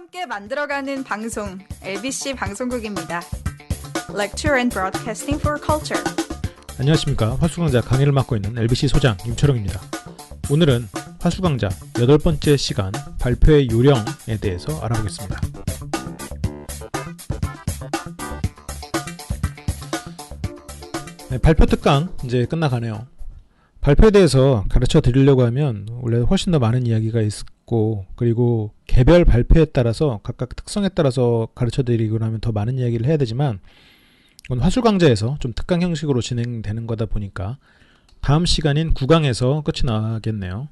함께 만들어가는 방송 LBC 방송국입니다. Lecture and Broadcasting for Culture. 안녕하십니까 화수강자 강의를 맡고 있는 LBC 소장 임철웅입니다. 오늘은 화수강자 여덟 번째 시간 발표의 요령에 대해서 알아보겠습니다. 네, 발표 특강 이제 끝나가네요. 발표에 대해서 가르쳐 드리려고 하면 원래 훨씬 더 많은 이야기가 있 고 그리고 개별 발표에 따라서 각각 특성에 따라서 가르쳐 드리고 나면 더 많은 이야기를 해야 되지만 이건 화술 강좌에서 좀 특강 형식으로 진행되는 거다 보니까 다음 시간인 9강에서 끝이 나겠네요.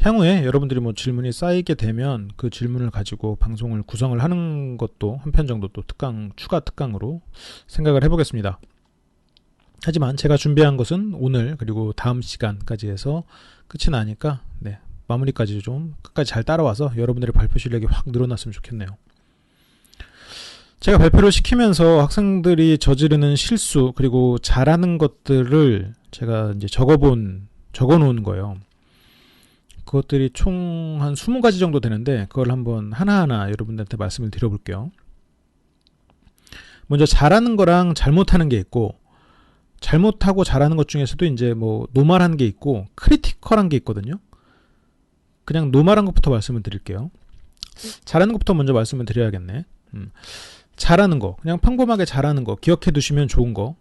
향후에 여러분들이 뭐 질문이 쌓이게 되면 그 질문을 가지고 방송을 구성을 하는 것도 한 편 정도 또 특강 추가 특강으로 생각을 해보겠습니다. 하지만 제가 준비한 것은 오늘 그리고 다음 시간까지 해서 끝이 나니까 네, 마무리까지 좀 끝까지 잘 따라와서 여러분들의 발표 실력이 확 늘어났으면 좋겠네요. 제가 발표를 시키면서 학생들이 저지르는 실수 그리고 잘하는 것들을 제가 이제 적어본 적어 놓은 거예요. 그것들이 총 한 20가지 정도 되는데 그걸 한번 하나하나 여러분들한테 말씀을 드려볼게요. 먼저 잘하는 거랑 잘못하는 게 있고 잘못하고 잘하는 것 중에서도 이제 뭐 노말한 게 있고 크리티컬한 게 있거든요. 그냥 노말한 것부터 말씀을 드릴게요. 잘하는 것부터 먼저 말씀을 드려야겠네. 음. 잘하는 거, 그냥 평범하게 잘하는 거, 기억해 두시면 좋은 거.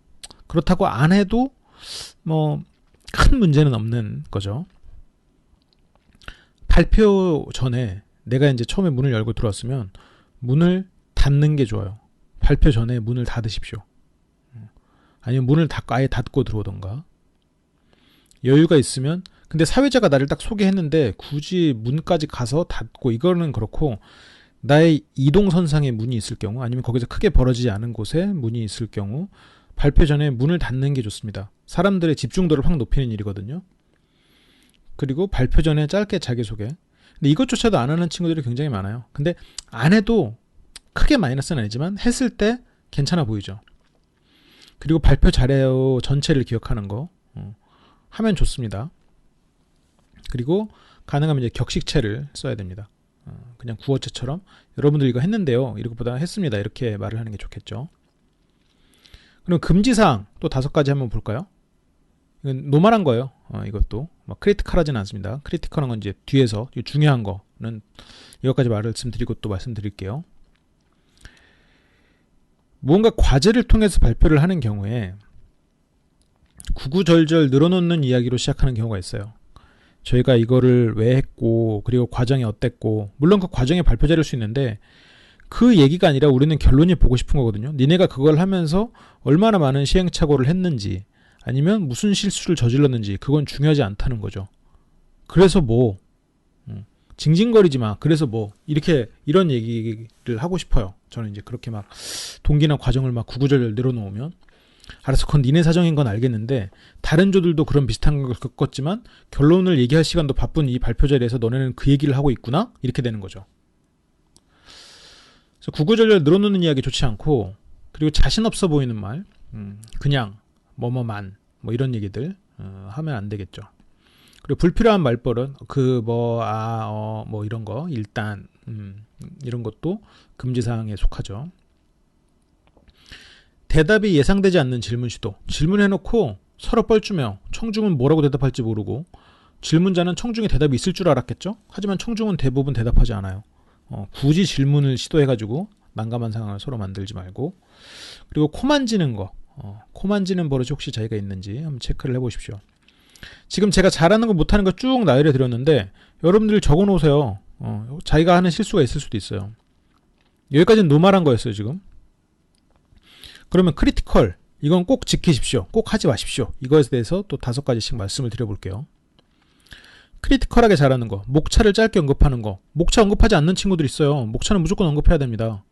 그렇다고 안 해도 뭐 큰 문제는 없는 거죠. 발표 전에 내가 이제 처음에 문을 열고 들어왔으면 문을 닫는 게 좋아요. 발표 전에 문을 닫으십시오. 아니면 문을 닫고 아예 닫고 들어오던가. 여유가 있으면 근데 사회자가 나를 딱 소개했는데 굳이 문까지 가서 닫고 이거는 그렇고 나의 이동선상에 문이 있을 경우 아니면 거기서 크게 벌어지지 않은 곳에 문이 있을 경우 발표 전에 문을 닫는 게 좋습니다. 사람들의 집중도를 확 높이는 일이거든요. 그리고 발표 전에 짧게 자기소개. 근데 이것조차도 안 하는 친구들이 굉장히 많아요. 근데 안 해도 크게 마이너스는 아니지만 했을 때 괜찮아 보이죠. 그리고 발표 잘해요 전체를 기억하는 거 어, 하면 좋습니다. 그리고 가능하면 이제 격식체를 써야 됩니다. 어, 그냥 구어체처럼 여러분들 이거 했는데요. 이것보다 했습니다. 이렇게 말을 하는 게 좋겠죠. 그럼 금지사항 또 다섯 가지 한번 볼까요? 이건 노멀한 거예요. 어, 이것도 막 크리티컬하지는 않습니다. 크리티컬한 건 이제 뒤에서 중요한 거는 이것까지 말씀드리고 또 말씀드릴게요. 무언가 과제를 통해서 발표를 하는 경우에 구구절절 늘어놓는 이야기로 시작하는 경우가 있어요. 저희가 이거를 왜 했고 그리고 과정이 어땠고 물론 그 과정에 발표자일 수 있는데 그 얘기가 아니라 우리는 결론이 보고 싶은 거거든요. 니네가 그걸 하면서 얼마나 많은 시행착오를 했는지 아니면 무슨 실수를 저질렀는지 그건 중요하지 않다는 거죠. 그래서 뭐 음, 징징거리지 마. 그래서 뭐 이렇게 이런 얘기를 하고 싶어요. 저는 이제 그렇게 막 동기나 과정을 막 구구절절 늘어놓으면 알았어, 그건 니네 사정인 건 알겠는데 다른 조들도 그런 비슷한 걸 겪었지만 결론을 얘기할 시간도 바쁜 이 발표 자리에서 너네는 그 얘기를 하고 있구나 이렇게 되는 거죠. 그래서 구구절절 늘어놓는 이야기 좋지 않고 그리고 자신 없어 보이는 말, 음, 그냥 뭐뭐만 뭐 이런 얘기들 어, 하면 안 되겠죠. 그리고 불필요한 말버릇 그 뭐 아어뭐 이런 거 일단 음, 이런 것도 금지 사항에 속하죠. 대답이 예상되지 않는 질문 시도. 질문해놓고 서로 뻘쭘해요. 청중은 뭐라고 대답할지 모르고 질문자는 청중에 대답이 있을 줄 알았겠죠. 하지만 청중은 대부분 대답하지 않아요. 어, 굳이 질문을 시도해가지고 난감한 상황을 서로 만들지 말고 그리고 코 만지는 거. 어, 코 만지는 버릇이 혹시 자기가 있는지 한번 체크를 해보십시오. 지금 제가 잘하는 거 못하는 거 쭉 나열해 드렸는데 여러분들 적어 놓으세요. 어, 자기가 하는 실수가 있을 수도 있어요. 여기까지는 노말한 거였어요, 지금. 그러면 크리티컬 이건 꼭 지키십시오. 꼭 하지 마십시오. 이거에 대해서 또 다섯 가지씩 말씀을 드려볼게요. 크리티컬하게 잘하는 거, 목차를 짧게 언급하는 거, 목차 언급하지 않는 친구들 있어요. 목차는 무조건 언급해야 됩니다.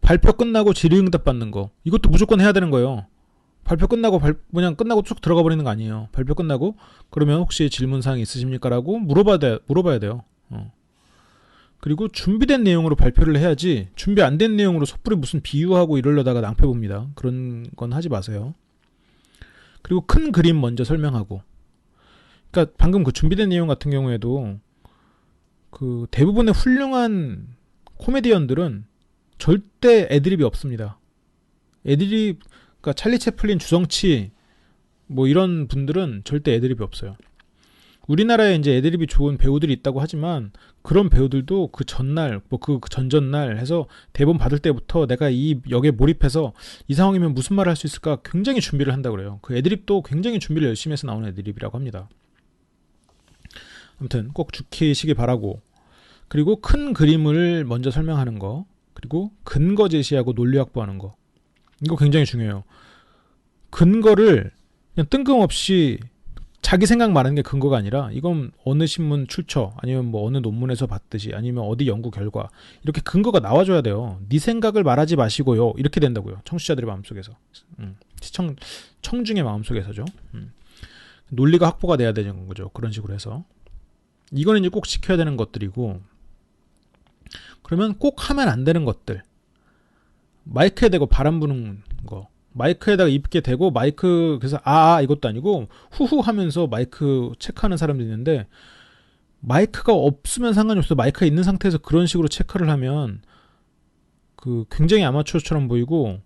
발표 끝나고 질의응답 받는 거, 이것도 무조건 해야 되는 거예요. 발표 끝나고 발, 그냥 끝나고 쭉 들어가 버리는 거 아니에요. 발표 끝나고 그러면 혹시 질문 사항 있으십니까라고 물어봐야 돼, 물어봐야 돼요. 어. 그리고 준비된 내용으로 발표를 해야지 준비 안 된 내용으로 섣불리 무슨 비유하고 이러려다가 낭패 봅니다. 그런 건 하지 마세요. 그리고 큰 그림 먼저 설명하고. 그러니까 방금 그 준비된 내용 같은 경우에도 그 대부분의 훌륭한 코미디언들은 절대 애드립이 없습니다. 애드립, 그러니까 찰리 채플린, 주성치 뭐 이런 분들은 절대 애드립이 없어요. 우리나라에 이제 애드립이 좋은 배우들이 있다고 하지만 그런 배우들도 그 전날 뭐 그 전전날 해서 대본 받을 때부터 내가 이 역에 몰입해서 이 상황이면 무슨 말을 할 수 있을까 굉장히 준비를 한다 그래요. 그 애드립도 굉장히 준비를 열심히 해서 나오는 애드립이라고 합니다. 아무튼 꼭 지키시기 바라고 그리고 큰 그림을 먼저 설명하는 거 그리고 근거 제시하고 논리 확보하는 거 이거 굉장히 중요해요. 근거를 그냥 뜬금없이 자기 생각 말하는 게 근거가 아니라 이건 어느 신문 출처 아니면 뭐 어느 논문에서 봤듯이 아니면 어디 연구 결과 이렇게 근거가 나와줘야 돼요. 네 생각을 말하지 마시고요. 이렇게 된다고요. 청취자들의 마음속에서 음, 시청 청중의 마음속에서죠. 음. 논리가 확보가 돼야 되는 거죠. 그런 식으로 해서 이거는 이제 꼭 지켜야 되는 것들이고 그러면 꼭 하면 안 되는 것들 마이크에 대고 바람 부는 거 마이크에다가 입게 되고 마이크 그래서 아, 아 이것도 아니고 후후 하면서 마이크 체크하는 사람도 있는데 마이크가 없으면 상관이 없어 마이크가 있는 상태에서 그런 식으로 체크를 하면 그 굉장히 아마추어처럼 보이고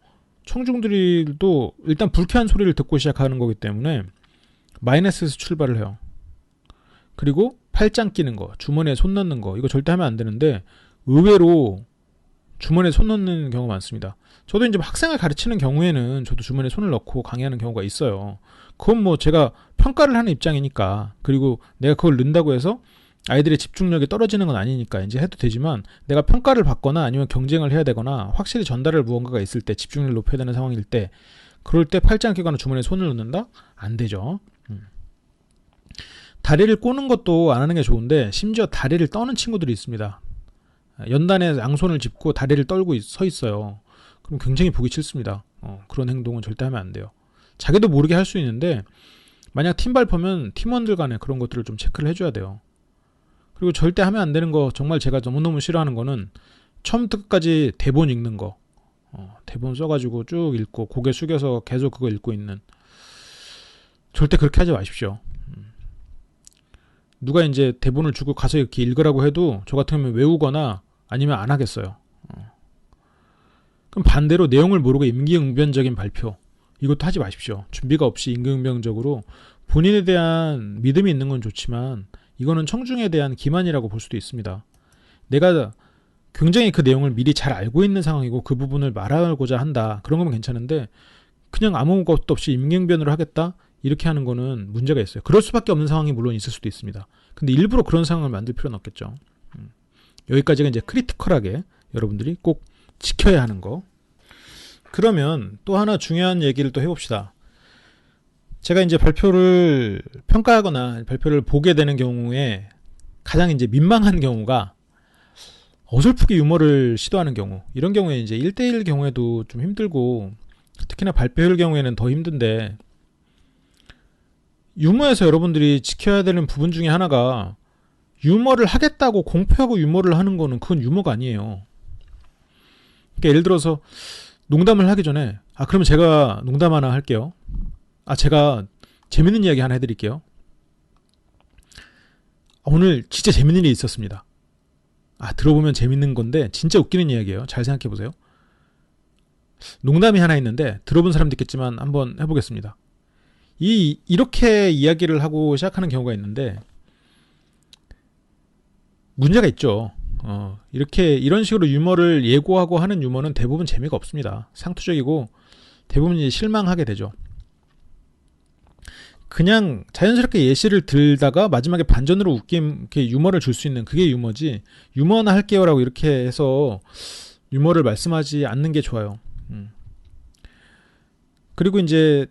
청중들도 일단 불쾌한 소리를 듣고 시작하는 거기 때문에 마이너스에서 출발을 해요. 그리고 팔짱 끼는 거, 주머니에 손 넣는 거 이거 절대 하면 안 되는데 의외로 주머니에 손 넣는 경우가 많습니다. 저도 이제 학생을 가르치는 경우에는 저도 주머니에 손을 넣고 강의하는 경우가 있어요. 그건 뭐 제가 평가를 하는 입장이니까 그리고 내가 그걸 넣는다고 해서 아이들의 집중력이 떨어지는 건 아니니까 이제 해도 되지만 내가 평가를 받거나 아니면 경쟁을 해야 되거나 확실히 전달할 무언가가 있을 때 집중력을 높여야 되는 상황일 때 그럴 때 팔짱 끼거나 주머니에 손을 넣는다? 안 되죠. 음. 다리를 꼬는 것도 안 하는 게 좋은데 심지어 다리를 떠는 친구들이 있습니다. 연단에 양손을 짚고 다리를 떨고 서 있어요. 그럼 굉장히 보기 싫습니다. 어, 그런 행동은 절대 하면 안 돼요. 자기도 모르게 할 수 있는데 만약 팀 발표면 팀원들 간에 그런 것들을 좀 체크를 해줘야 돼요. 그리고 절대 하면 안 되는 거 정말 제가 너무너무 싫어하는 거는 처음부터 끝까지 대본 읽는 거. 어, 대본 써가지고 쭉 읽고 고개 숙여서 계속 그거 읽고 있는 절대 그렇게 하지 마십시오. 음. 누가 이제 대본을 주고 가서 이렇게 읽으라고 해도 저 같은 경우는 외우거나 아니면 안 하겠어요. 어. 그럼 반대로 내용을 모르고 임기응변적인 발표 이것도 하지 마십시오. 준비가 없이 임기응변적으로 본인에 대한 믿음이 있는 건 좋지만 이거는 청중에 대한 기만이라고 볼 수도 있습니다. 내가 굉장히 그 내용을 미리 잘 알고 있는 상황이고 그 부분을 말하고자 한다. 그런 거면 괜찮은데 그냥 아무것도 없이 임경변으로 하겠다? 이렇게 하는 거는 문제가 있어요. 그럴 수밖에 없는 상황이 물론 있을 수도 있습니다. 근데 일부러 그런 상황을 만들 필요는 없겠죠. 음. 여기까지가 이제 크리티컬하게 여러분들이 꼭 지켜야 하는 거. 그러면 또 하나 중요한 얘기를 또 해봅시다. 제가 이제 발표를 평가하거나 발표를 보게 되는 경우에 가장 이제 민망한 경우가 어설프게 유머를 시도하는 경우. 이런 경우에 이제 1대1 경우에도 좀 힘들고 특히나 발표할 경우에는 더 힘든데 유머에서 여러분들이 지켜야 되는 부분 중에 하나가 유머를 하겠다고 공표하고 유머를 하는 거는 그건 유머가 아니에요. 그러니까 예를 들어서 농담을 하기 전에 아 그러면 제가 농담 하나 할게요. 아 제가 재밌는 이야기 하나 해드릴게요. 아, 오늘 진짜 재밌는 일이 있었습니다. 아 들어보면 재밌는 건데 진짜 웃기는 이야기예요. 잘 생각해 보세요. 농담이 하나 있는데 들어본 사람도 있겠지만 한번 해보겠습니다. 이 이렇게 이야기를 하고 시작하는 경우가 있는데 문제가 있죠. 어, 이렇게 이런 식으로 유머를 예고하고 하는 유머는 대부분 재미가 없습니다. 상투적이고 대부분 이제 실망하게 되죠. 그냥 자연스럽게 예시를 들다가 마지막에 반전으로 웃긴 이렇게 유머를 줄 수 있는 그게 유머지 유머나 할게요라고 이렇게 해서 유머를 말씀하지 않는 게 좋아요. 음. 그리고 이제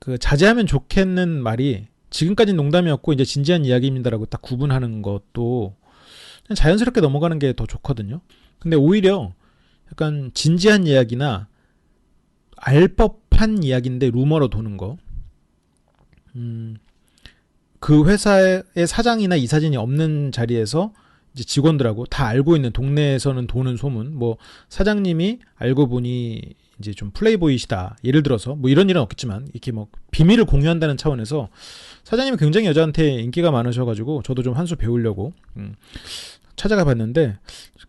그 자제하면 좋겠는 말이 지금까지 농담이었고 이제 진지한 이야기입니다라고 딱 구분하는 것도 자연스럽게 넘어가는 게 더 좋거든요. 근데 오히려 약간 진지한 이야기나 알 법한 이야기인데 루머로 도는 거. 음, 그 회사의 사장이나 이사진이 없는 자리에서 이제 직원들하고 다 알고 있는 동네에서는 도는 소문, 뭐 사장님이 알고 보니 이제 좀 플레이보이시다. 예를 들어서 뭐 이런 일은 없겠지만 이렇게 뭐 비밀을 공유한다는 차원에서 사장님이 굉장히 여자한테 인기가 많으셔가지고 저도 좀 한 수 배우려고 음, 찾아가 봤는데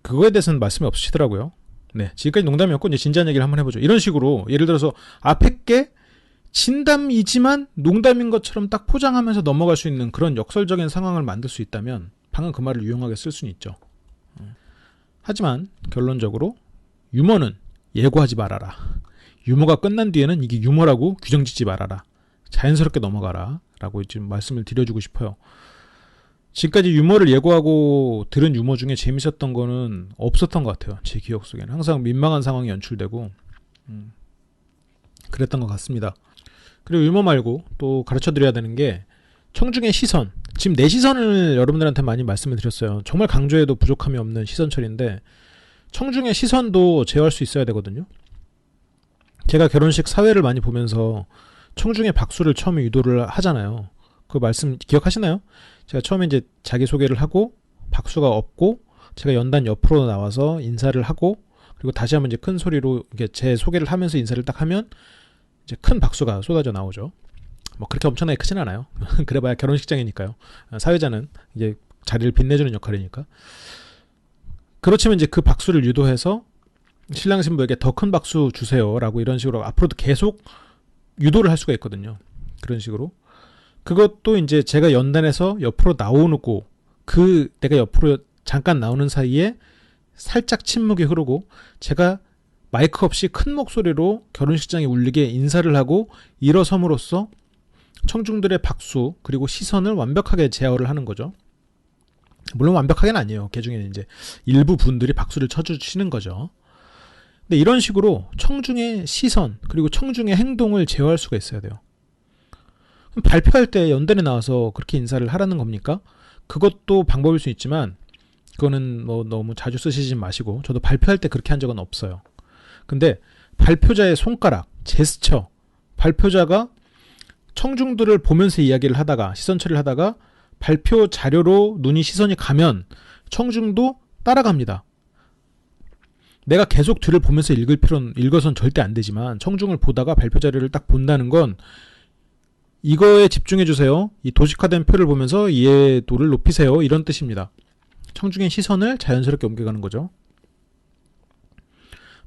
그거에 대해서는 말씀이 없으시더라고요. 네, 지금까지 농담이었고 이제 진지한 얘기를 한번 해보죠. 이런 식으로 예를 들어서 앞에 게 진담이지만 농담인 것처럼 딱 포장하면서 넘어갈 수 있는 그런 역설적인 상황을 만들 수 있다면 방금 그 말을 유용하게 쓸 수는 있죠. 음. 하지만 결론적으로 유머는 예고하지 말아라. 유머가 끝난 뒤에는 이게 유머라고 규정 짓지 말아라. 자연스럽게 넘어가라. 라고 지금 말씀을 드려주고 싶어요. 지금까지 유머를 예고하고 들은 유머 중에 재밌었던 거는 없었던 것 같아요. 제 기억 속에는. 항상 민망한 상황이 연출되고, 음, 그랬던 것 같습니다. 그리고 유머 말고 또 가르쳐 드려야 되는 게 청중의 시선. 지금 내 시선을 여러분들한테 많이 말씀을 드렸어요. 정말 강조해도 부족함이 없는 시선 처리인데 청중의 시선도 제어할 수 있어야 되거든요. 제가 결혼식 사회를 많이 보면서 청중의 박수를 처음에 유도를 하잖아요. 그 말씀 기억하시나요? 제가 처음에 이제 자기소개를 하고 박수가 없고 제가 연단 옆으로 나와서 인사를 하고 그리고 다시 한번 이제 큰 소리로 이게 제 소개를 하면서 인사를 딱 하면 이제 큰 박수가 쏟아져 나오죠. 뭐 그렇게 엄청나게 크진 않아요. 그래봐야 결혼식장이니까요. 사회자는 이제 자리를 빛내주는 역할이니까. 그렇지만 이제 그 박수를 유도해서 신랑 신부에게 더 큰 박수 주세요라고 이런 식으로 앞으로도 계속 유도를 할 수가 있거든요. 그런 식으로. 그것도 이제 제가 연단에서 옆으로 나오고 그 내가 옆으로 잠깐 나오는 사이에 살짝 침묵이 흐르고 제가 마이크 없이 큰 목소리로 결혼식장에 울리게 인사를 하고 일어섬으로써 청중들의 박수 그리고 시선을 완벽하게 제어를 하는 거죠. 물론 완벽하게는 아니에요. 그 중에는 이제 일부 분들이 박수를 쳐주시는 거죠. 근데 이런 식으로 청중의 시선 그리고 청중의 행동을 제어할 수가 있어야 돼요. 발표할 때 연단에 나와서 그렇게 인사를 하라는 겁니까? 그것도 방법일 수 있지만 그거는 뭐 너무 자주 쓰시지 마시고 저도 발표할 때 그렇게 한 적은 없어요. 근데 발표자의 손가락, 제스처, 발표자가 청중들을 보면서 이야기를 하다가 시선 처리를 하다가 발표 자료로 눈이 시선이 가면 청중도 따라갑니다. 내가 계속 뒤를 보면서 읽을 필요는 읽어선 절대 안 되지만 청중을 보다가 발표 자료를 딱 본다는 건 이거에 집중해 주세요. 이 도식화된 표를 보면서 이해도를 높이세요. 이런 뜻입니다. 청중의 시선을 자연스럽게 옮겨가는 거죠.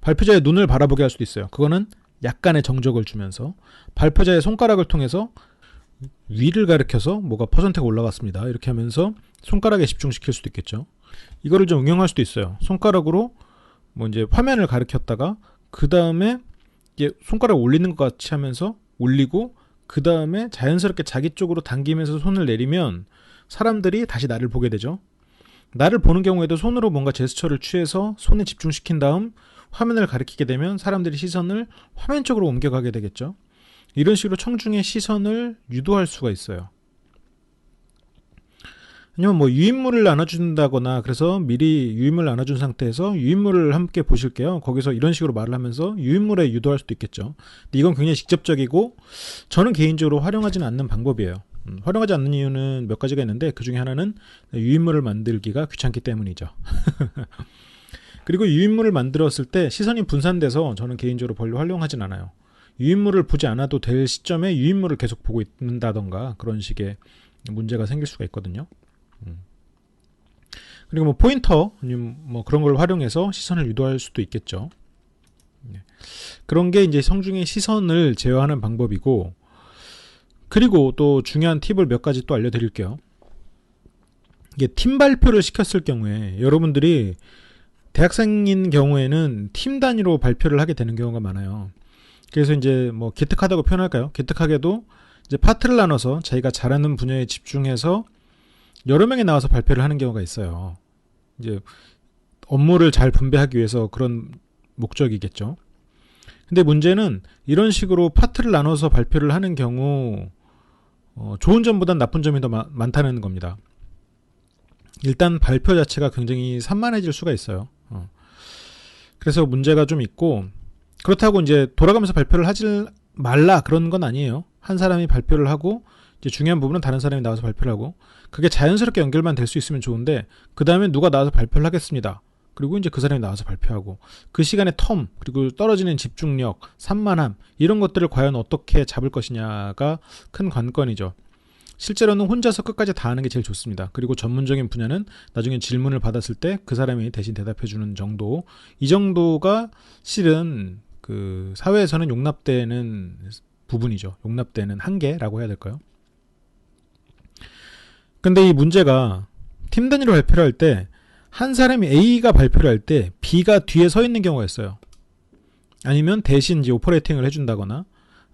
발표자의 눈을 바라보게 할 수도 있어요. 그거는 약간의 정적을 주면서 발표자의 손가락을 통해서 위를 가리켜서 뭐가 퍼센트가 올라갔습니다. 이렇게 하면서 손가락에 집중시킬 수도 있겠죠. 이거를 좀 응용할 수도 있어요. 손가락으로 뭐 이제 화면을 가리켰다가 그 다음에 이제 손가락 올리는 것 같이 하면서 올리고 그 다음에 자연스럽게 자기 쪽으로 당기면서 손을 내리면 사람들이 다시 나를 보게 되죠. 나를 보는 경우에도 손으로 뭔가 제스처를 취해서 손에 집중시킨 다음 화면을 가리키게 되면 사람들이 시선을 화면 쪽으로 옮겨가게 되겠죠. 이런 식으로 청중의 시선을 유도할 수가 있어요. 아니면 뭐 유인물을 나눠준다거나 그래서 미리 유인물 나눠준 상태에서 유인물을 함께 보실게요. 거기서 이런 식으로 말을 하면서 유인물에 유도할 수도 있겠죠. 근데 이건 굉장히 직접적이고 저는 개인적으로 활용하지는 않는 방법이에요. 음, 활용하지 않는 이유는 몇 가지가 있는데 그 중에 하나는 유인물을 만들기가 귀찮기 때문이죠. 그리고 유인물을 만들었을 때 시선이 분산돼서 저는 개인적으로 별로 활용하진 않아요. 유인물을 보지 않아도 될 시점에 유인물을 계속 보고 있는다던가 그런 식의 문제가 생길 수가 있거든요. 음. 그리고 뭐 포인터 뭐 그런 걸 활용해서 시선을 유도할 수도 있겠죠. 네. 그런 게 이제 성중의 시선을 제어하는 방법이고 그리고 또 중요한 팁을 몇 가지 또 알려드릴게요. 이게 팀 발표를 시켰을 경우에 여러분들이 대학생인 경우에는 팀 단위로 발표를 하게 되는 경우가 많아요. 그래서 이제 뭐 기특하다고 표현할까요? 기특하게도 이제 파트를 나눠서 자기가 잘하는 분야에 집중해서 여러 명이 나와서 발표를 하는 경우가 있어요. 이제 업무를 잘 분배하기 위해서 그런 목적이겠죠. 근데 문제는 이런 식으로 파트를 나눠서 발표를 하는 경우 어, 좋은 점보단 나쁜 점이 더 마, 많다는 겁니다. 일단 발표 자체가 굉장히 산만해질 수가 있어요. 어. 그래서 문제가 좀 있고 그렇다고 이제 돌아가면서 발표를 하지 말라 그런 건 아니에요. 한 사람이 발표를 하고 이제 중요한 부분은 다른 사람이 나와서 발표를 하고 그게 자연스럽게 연결만 될 수 있으면 좋은데 그 다음에 누가 나와서 발표를 하겠습니다. 그리고 이제 그 사람이 나와서 발표하고 그 시간의 텀 그리고 떨어지는 집중력, 산만함 이런 것들을 과연 어떻게 잡을 것이냐가 큰 관건이죠. 실제로는 혼자서 끝까지 다 하는 게 제일 좋습니다. 그리고 전문적인 분야는 나중에 질문을 받았을 때 그 사람이 대신 대답해 주는 정도. 이 정도가 실은 그 사회에서는 용납되는 부분이죠. 용납되는 한계라고 해야 될까요? 근데 이 문제가 팀 단위로 발표를 할 때 한 사람이 A가 발표를 할 때 B가 뒤에 서 있는 경우가 있어요. 아니면 대신 이제 오퍼레이팅을 해준다거나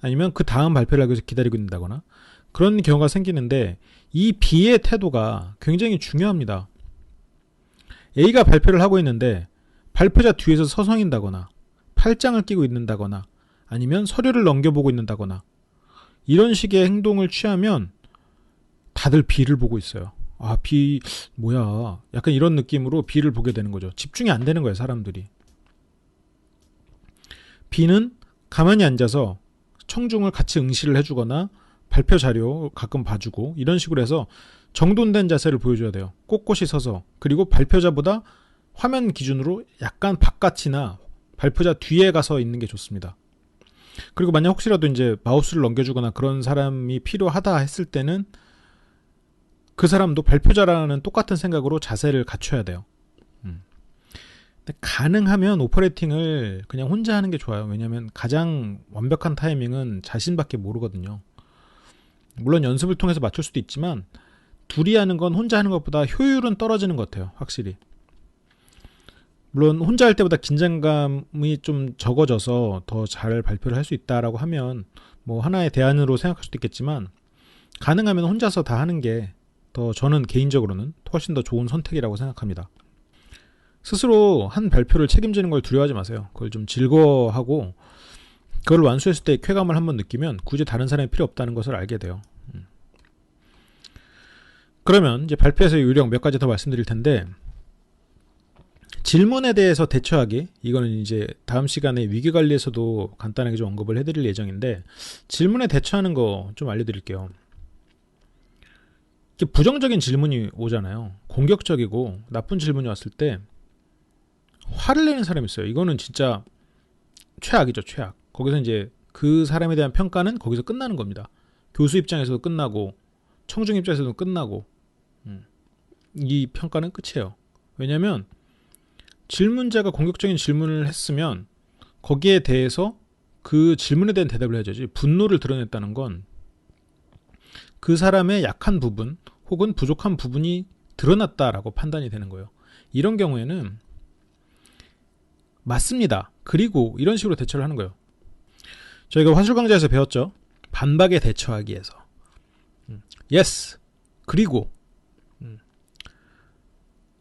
아니면 그 다음 발표를 하기 위해서 기다리고 있는다거나 그런 경우가 생기는데 이 B의 태도가 굉장히 중요합니다. A가 발표를 하고 있는데 발표자 뒤에서 서성인다거나 팔짱을 끼고 있는다거나 아니면 서류를 넘겨보고 있는다거나 이런 식의 행동을 취하면 다들 B를 보고 있어요. 아, B, 뭐야. 약간 이런 느낌으로 B를 보게 되는 거죠. 집중이 안 되는 거예요, 사람들이. B는 가만히 앉아서 청중을 같이 응시를 해주거나 발표 자료 가끔 봐주고 이런 식으로 해서 정돈된 자세를 보여줘야 돼요. 꼿꼿이 서서 그리고 발표자보다 화면 기준으로 약간 바깥이나 발표자 뒤에 가서 있는 게 좋습니다. 그리고 만약 혹시라도 이제 마우스를 넘겨주거나 그런 사람이 필요하다 했을 때는 그 사람도 발표자라는 똑같은 생각으로 자세를 갖춰야 돼요. 음. 가능하면 오퍼레이팅을 그냥 혼자 하는 게 좋아요. 왜냐하면 가장 완벽한 타이밍은 자신밖에 모르거든요. 물론 연습을 통해서 맞출 수도 있지만 둘이 하는 건 혼자 하는 것보다 효율은 떨어지는 것 같아요. 확실히. 물론 혼자 할 때보다 긴장감이 좀 적어져서 더 잘 발표를 할 수 있다라고 하면 뭐 하나의 대안으로 생각할 수도 있겠지만 가능하면 혼자서 다 하는 게 더 저는 개인적으로는 훨씬 더 좋은 선택이라고 생각합니다. 스스로 한 발표를 책임지는 걸 두려워하지 마세요. 그걸 좀 즐거워하고 그걸 완수했을 때 쾌감을 한번 느끼면 굳이 다른 사람이 필요 없다는 것을 알게 돼요. 음. 그러면 이제 발표에서 요령 몇 가지 더 말씀드릴 텐데 질문에 대해서 대처하기 이거는 이제 다음 시간에 위기 관리에서도 간단하게 좀 언급을 해드릴 예정인데 질문에 대처하는 거 좀 알려드릴게요. 부정적인 질문이 오잖아요. 공격적이고 나쁜 질문이 왔을 때 화를 내는 사람이 있어요. 이거는 진짜 최악이죠, 최악. 거기서 이제 그 사람에 대한 평가는 거기서 끝나는 겁니다. 교수 입장에서도 끝나고 청중 입장에서도 끝나고 음. 이 평가는 끝이에요. 왜냐하면 질문자가 공격적인 질문을 했으면 거기에 대해서 그 질문에 대한 대답을 해야지 분노를 드러냈다는 건 그 사람의 약한 부분 혹은 부족한 부분이 드러났다라고 판단이 되는 거예요. 이런 경우에는 맞습니다. 그리고 이런 식으로 대처를 하는 거예요. 저희가 화술 강좌에서 배웠죠. 반박에 대처하기 위해서. 음. yes. 그리고 음.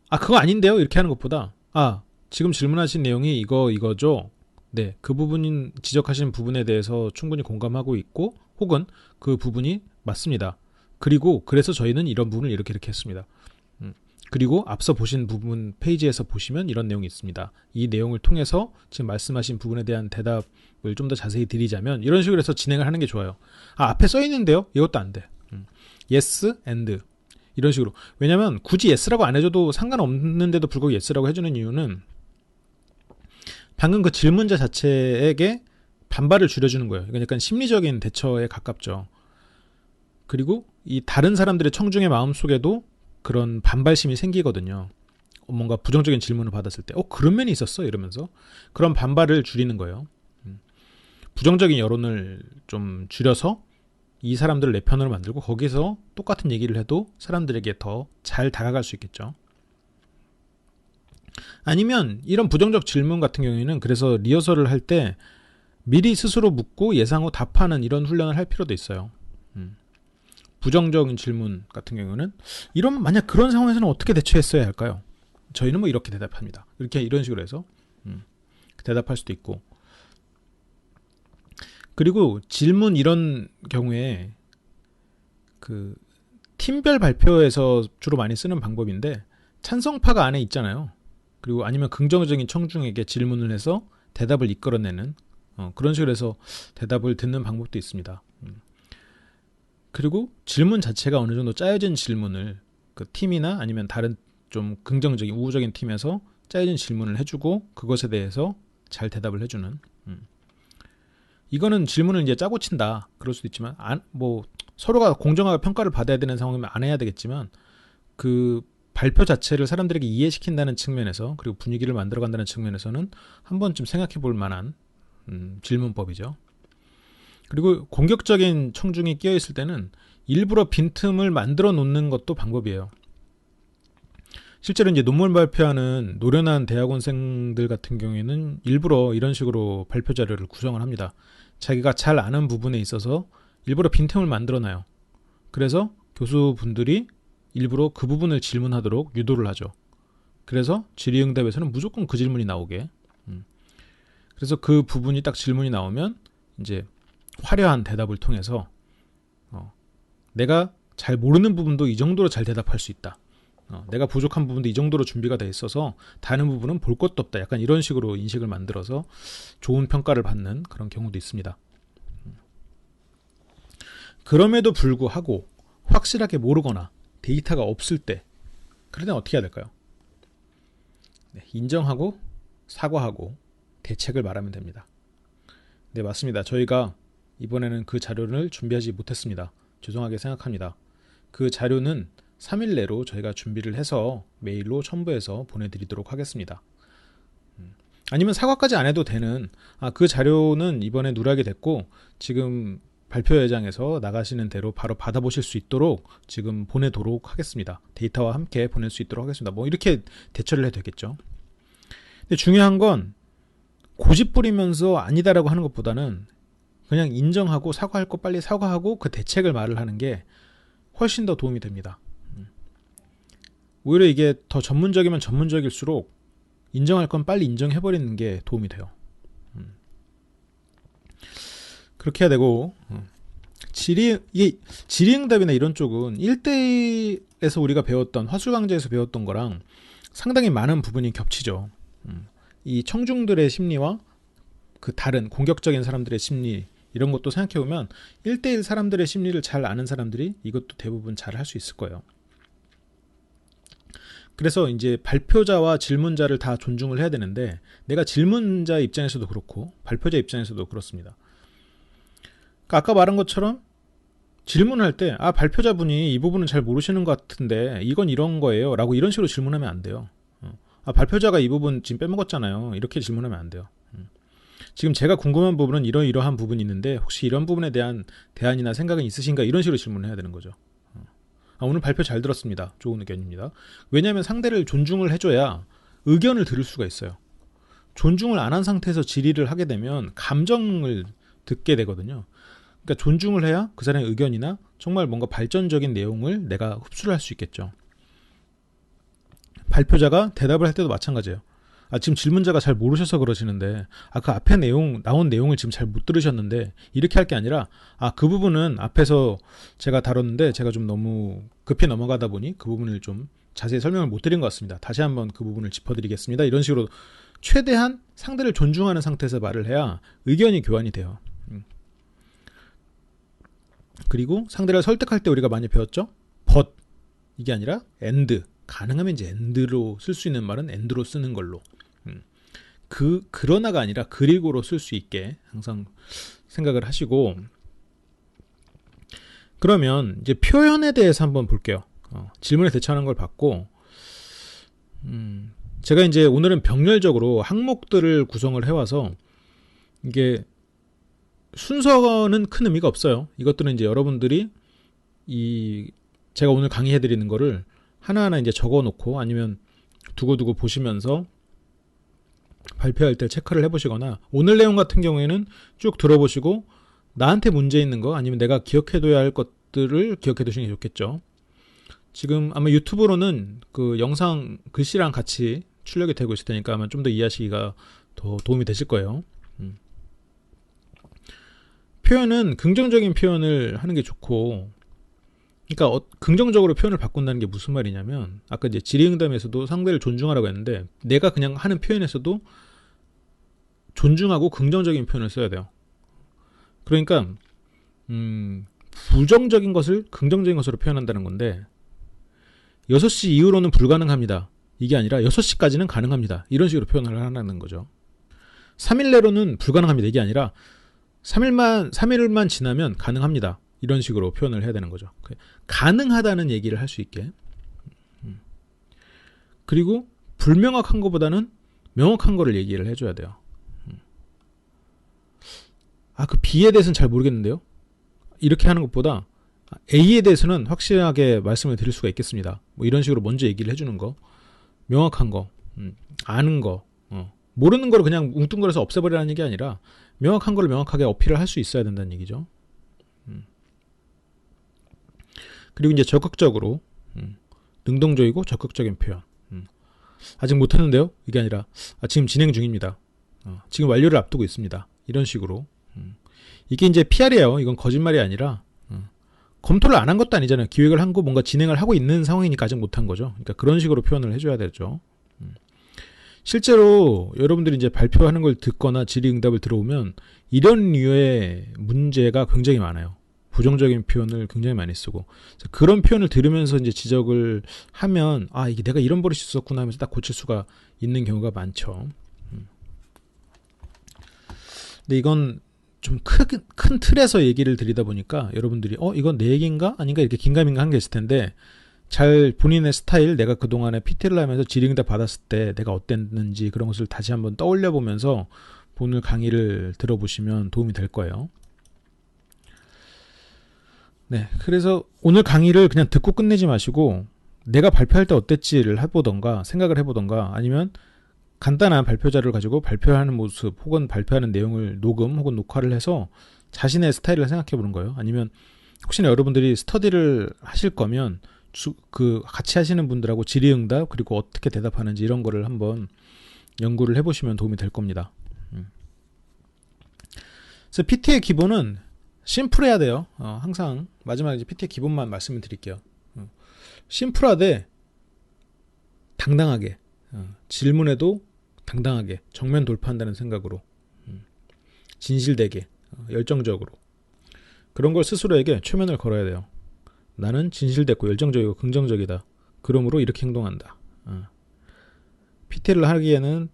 아 그거 아닌데요. 이렇게 하는 것보다 아 지금 질문하신 내용이 이거 이거죠. 네, 그 부분인 지적하신 부분에 대해서 충분히 공감하고 있고 혹은 그 부분이 맞습니다. 그리고 그래서 저희는 이런 부분을 이렇게 이렇게 했습니다. 그리고 앞서 보신 부분 페이지에서 보시면 이런 내용이 있습니다. 이 내용을 통해서 지금 말씀하신 부분에 대한 대답을 좀 더 자세히 드리자면 이런 식으로 해서 진행을 하는 게 좋아요. 아, 앞에 써 있는데요? 이것도 안 돼. 음. yes and 이런 식으로. 왜냐면 굳이 yes라고 안 해줘도 상관없는데도 불구하고 yes라고 해주는 이유는 방금 그 질문자 자체에게 반발을 줄여주는 거예요. 이건 약간 심리적인 대처에 가깝죠. 그리고 이 다른 사람들의 청중의 마음 속에도 그런 반발심이 생기거든요. 뭔가 부정적인 질문을 받았을 때, 어, 그런 면이 있었어? 이러면서. 그런 반발을 줄이는 거예요. 음. 부정적인 여론을 좀 줄여서 이 사람들을 내 편으로 만들고 거기서 똑같은 얘기를 해도 사람들에게 더 잘 다가갈 수 있겠죠. 아니면 이런 부정적 질문 같은 경우에는 그래서 리허설을 할 때 미리 스스로 묻고 예상 후 답하는 이런 훈련을 할 필요도 있어요. 음. 부정적인 질문 같은 경우는 이러면 만약 그런 상황에서는 어떻게 대처했어야 할까요? 저희는 뭐 이렇게 대답합니다. 이렇게 이런 식으로 해서 음, 대답할 수도 있고 그리고 질문 이런 경우에 그 팀별 발표에서 주로 많이 쓰는 방법인데 찬성파가 안에 있잖아요. 그리고 아니면 긍정적인 청중에게 질문을 해서 대답을 이끌어내는 어, 그런 식으로 해서 대답을 듣는 방법도 있습니다. 음. 그리고 질문 자체가 어느 정도 짜여진 질문을 그 팀이나 아니면 다른 좀 긍정적인 우호적인 팀에서 짜여진 질문을 해주고 그것에 대해서 잘 대답을 해주는. 음. 이거는 질문을 이제 짜고 친다. 그럴 수도 있지만 안, 뭐 서로가 공정하게 평가를 받아야 되는 상황이면 안 해야 되겠지만 그 발표 자체를 사람들에게 이해시킨다는 측면에서 그리고 분위기를 만들어간다는 측면에서는 한 번쯤 생각해 볼 만한 음, 질문법이죠. 그리고 공격적인 청중이 끼어 있을 때는 일부러 빈틈을 만들어 놓는 것도 방법이에요. 실제로 이제 논문 발표하는 노련한 대학원생들 같은 경우에는 일부러 이런 식으로 발표 자료를 구성을 합니다. 자기가 잘 아는 부분에 있어서 일부러 빈틈을 만들어 놔요. 그래서 교수분들이 일부러 그 부분을 질문하도록 유도를 하죠. 그래서 질의응답에서는 무조건 그 질문이 나오게. 음. 그래서 그 부분이 딱 질문이 나오면 이제 화려한 대답을 통해서 어, 내가 잘 모르는 부분도 이 정도로 잘 대답할 수 있다. 어, 내가 부족한 부분도 이 정도로 준비가 돼 있어서 다른 부분은 볼 것도 없다. 약간 이런 식으로 인식을 만들어서 좋은 평가를 받는 그런 경우도 있습니다. 음. 그럼에도 불구하고 확실하게 모르거나 데이터가 없을 때 그럴 땐 어떻게 해야 될까요? 네, 인정하고 사과하고 대책을 말하면 됩니다. 네, 맞습니다. 저희가 이번에는 그 자료를 준비하지 못했습니다. 죄송하게 생각합니다. 그 자료는 3일 내로 저희가 준비를 해서 메일로 첨부해서 보내드리도록 하겠습니다. 음, 아니면 사과까지 안 해도 되는 아, 그 자료는 이번에 누락이 됐고 지금 발표 회장에서 나가시는 대로 바로 받아보실 수 있도록 지금 보내도록 하겠습니다. 데이터와 함께 보낼 수 있도록 하겠습니다. 뭐 이렇게 대처를 해도 되겠죠. 근데 중요한 건 고집 부리면서 아니다라고 하는 것보다는 그냥 인정하고 사과할 거 빨리 사과하고 그 대책을 말을 하는 게 훨씬 더 도움이 됩니다. 음. 오히려 이게 더 전문적이면 전문적일수록 인정할 건 빨리 인정해버리는 게 도움이 돼요. 음. 그렇게 해야 되고 음. 질의 이게 질의응답이나 이런 쪽은 1대1에서 우리가 배웠던 화술강좌에서 배웠던 거랑 상당히 많은 부분이 겹치죠. 이 청중들의 심리와 그 다른 공격적인 사람들의 심리 이런 것도 생각해 보면 1대1 사람들의 심리를 잘 아는 사람들이 이것도 대부분 잘 할 수 있을 거예요. 그래서 이제 발표자와 질문자를 다 존중을 해야 되는데 내가 질문자 입장에서도 그렇고 발표자 입장에서도 그렇습니다. 그러니까 아까 말한 것처럼 질문할 때 아 발표자분이 이 부분은 잘 모르시는 것 같은데 이건 이런 거예요 라고 이런 식으로 질문하면 안 돼요. 어. 아 발표자가 이 부분 지금 빼먹었잖아요. 이렇게 질문하면 안 돼요. 음. 지금 제가 궁금한 부분은 이러이러한 부분이 있는데 혹시 이런 부분에 대한 대안이나 생각은 있으신가 이런 식으로 질문을 해야 되는 거죠. 아, 오늘 발표 잘 들었습니다. 좋은 의견입니다. 왜냐하면 상대를 존중을 해줘야 의견을 들을 수가 있어요. 존중을 안 한 상태에서 질의를 하게 되면 감정을 듣게 되거든요. 그러니까 존중을 해야 그 사람의 의견이나 정말 뭔가 발전적인 내용을 내가 흡수를 할 수 있겠죠. 발표자가 대답을 할 때도 마찬가지예요. 아, 지금 질문자가 잘 모르셔서 그러시는데, 아, 그 앞에 내용, 나온 내용을 지금 잘 못 들으셨는데, 이렇게 할 게 아니라, 아, 그 부분은 앞에서 제가 다뤘는데, 제가 좀 너무 급히 넘어가다 보니 그 부분을 좀 자세히 설명을 못 드린 것 같습니다. 다시 한번 그 부분을 짚어드리겠습니다. 이런 식으로 최대한 상대를 존중하는 상태에서 말을 해야 의견이 교환이 돼요. 음. 그리고 상대를 설득할 때 우리가 많이 배웠죠? but 이게 아니라 and 가능하면 이제 and로 쓸 수 있는 말은 and로 쓰는 걸로 그 그러나가 아니라 그리고로 쓸 수 있게 항상 생각을 하시고 그러면 이제 표현에 대해서 한번 볼게요. 어, 질문에 대처하는 걸 봤고 음, 제가 이제 오늘은 병렬적으로 항목들을 구성을 해와서 이게 순서는 큰 의미가 없어요. 이것들은 이제 여러분들이 이 제가 오늘 강의해 드리는 거를 하나하나 이제 적어 놓고 아니면 두고두고 보시면서 발표할 때 체크를 해보시거나 오늘 내용 같은 경우에는 쭉 들어보시고 나한테 문제 있는 거 아니면 내가 기억해둬야 할 것들을 기억해 두시는 게 좋겠죠. 지금 아마 유튜브로는 그 영상 글씨랑 같이 출력이 되고 있을 테니까 아마 좀 더 이해하시기가 더 도움이 되실 거예요. 음. 표현은 긍정적인 표현을 하는 게 좋고, 그러니까 어, 긍정적으로 표현을 바꾼다는 게 무슨 말이냐면 아까 이제 질의응답에서도 상대를 존중하라고 했는데 내가 그냥 하는 표현에서도 존중하고 긍정적인 표현을 써야 돼요. 그러니까 음, 부정적인 것을 긍정적인 것으로 표현한다는 건데 6시 이후로는 불가능합니다. 이게 아니라 6시까지는 가능합니다. 이런 식으로 표현을 하는 거죠. 3일 내로는 불가능합니다. 이게 아니라 3일만 3일만 지나면 가능합니다. 이런 식으로 표현을 해야 되는 거죠. 가능하다는 얘기를 할 수 있게. 음. 그리고 불명확한 것보다는 명확한 거를 얘기를 해줘야 돼요. 음. 아, 그 B에 대해서는 잘 모르겠는데요. 이렇게 하는 것보다 A에 대해서는 확실하게 말씀을 드릴 수가 있겠습니다. 뭐 이런 식으로 먼저 얘기를 해주는 거, 명확한 거, 음, 아는 거, 어. 모르는 거를 그냥 웅뚱거려서 없애버리라는 얘기 아니라 명확한 걸 명확하게 어필을 할 수 있어야 된다는 얘기죠. 음. 그리고 이제 적극적으로 음, 능동적이고 적극적인 표현. 음. 아직 못했는데요. 이게 아니라 아, 지금 진행 중입니다. 어, 지금 완료를 앞두고 있습니다. 이런 식으로 음. 이게 이제 PR이에요. 이건 거짓말이 아니라 음. 검토를 안 한 것도 아니잖아요. 기획을 한 거 뭔가 진행을 하고 있는 상황이니까 아직 못한 거죠. 그러니까 그런 식으로 표현을 해줘야 되죠. 음. 실제로 여러분들이 이제 발표하는 걸 듣거나 질의응답을 들어오면 이런 류의 문제가 굉장히 많아요. 부정적인 표현을 굉장히 많이 쓰고 그런 표현을 들으면서 이제 지적을 하면 아 이게 내가 이런 버릇이 있었구나 하면서 딱 고칠 수가 있는 경우가 많죠. 음. 근데 이건 좀큰 큰 틀에서 얘기를 드리다 보니까 여러분들이 어 이건 내 얘기인가 아닌가 이렇게 긴가민가 한 게 있을 텐데 잘 본인의 스타일 내가 그동안에 PT를 하면서 질의응답 받았을 때 내가 어땠는지 그런 것을 다시 한번 떠올려 보면서 오늘 강의를 들어보시면 도움이 될 거예요. 네. 그래서 오늘 강의를 그냥 듣고 끝내지 마시고 내가 발표할 때 어땠지를 해보던가 생각을 해보던가 아니면 간단한 발표 자료를 가지고 발표하는 모습 혹은 발표하는 내용을 녹음 혹은 녹화를 해서 자신의 스타일을 생각해 보는 거예요. 아니면 혹시나 여러분들이 스터디를 하실 거면 주, 그 같이 하시는 분들하고 질의응답 그리고 어떻게 대답하는지 이런 거를 한번 연구를 해보시면 도움이 될 겁니다. 음. 그래서 PT의 기본은 심플해야 돼요. 어, 항상 마지막에 이제 PT의 기본만 말씀을 드릴게요. 어, 심플하되 당당하게 어, 질문에도 당당하게 정면 돌파한다는 생각으로 음, 진실되게 어, 열정적으로 그런 걸 스스로에게 최면을 걸어야 돼요. 나는 진실됐고 열정적이고 긍정적이다. 그러므로 이렇게 행동한다. 어. PT를 하기에는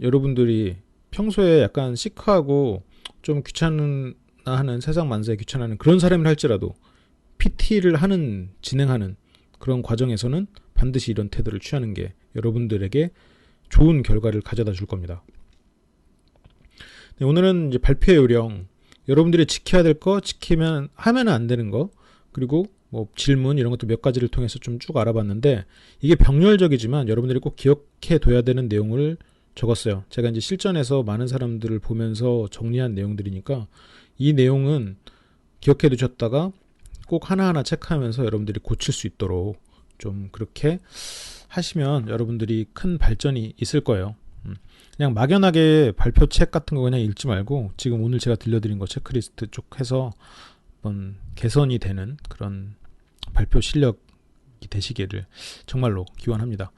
여러분들이 평소에 약간 시크하고 좀 귀찮은 하는 세상 만사에 귀찮아하는 그런 사람을 할지라도 PT를 하는 진행하는 그런 과정에서는 반드시 이런 태도를 취하는 게 여러분들에게 좋은 결과를 가져다 줄 겁니다. 네, 오늘은 이제 발표 요령, 여러분들이 지켜야 될 거, 지키면 하면 안 되는 거, 그리고 뭐 질문 이런 것도 몇 가지를 통해서 좀 쭉 알아봤는데 이게 병렬적이지만 여러분들이 꼭 기억해 둬야 되는 내용을 적었어요. 제가 이제 실전에서 많은 사람들을 보면서 정리한 내용들이니까 이 내용은 기억해 두셨다가 꼭 하나하나 체크하면서 여러분들이 고칠 수 있도록 좀 그렇게 하시면 여러분들이 큰 발전이 있을 거예요. 음. 그냥 막연하게 발표책 같은 거 그냥 읽지 말고 지금 오늘 제가 들려드린 거 체크리스트 쭉 해서 한번 개선이 되는 그런 발표 실력이 되시기를 정말로 기원합니다.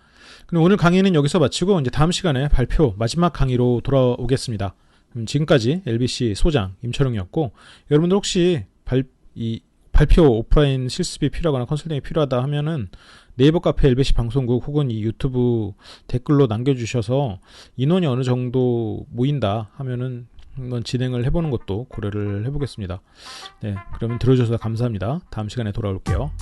그럼 오늘 강의는 여기서 마치고 이제 다음 시간에 발표 마지막 강의로 돌아오겠습니다. 지금까지 LBC 소장 임철웅이었고 여러분들 혹시 발, 이 발표 오프라인 실습이 필요하거나 컨설팅이 필요하다 하면은 네이버 카페 LBC 방송국 혹은 이 유튜브 댓글로 남겨주셔서 인원이 어느 정도 모인다 하면은 한번 진행을 해보는 것도 고려를 해보겠습니다. 네, 그러면 들어주셔서 감사합니다. 다음 시간에 돌아올게요.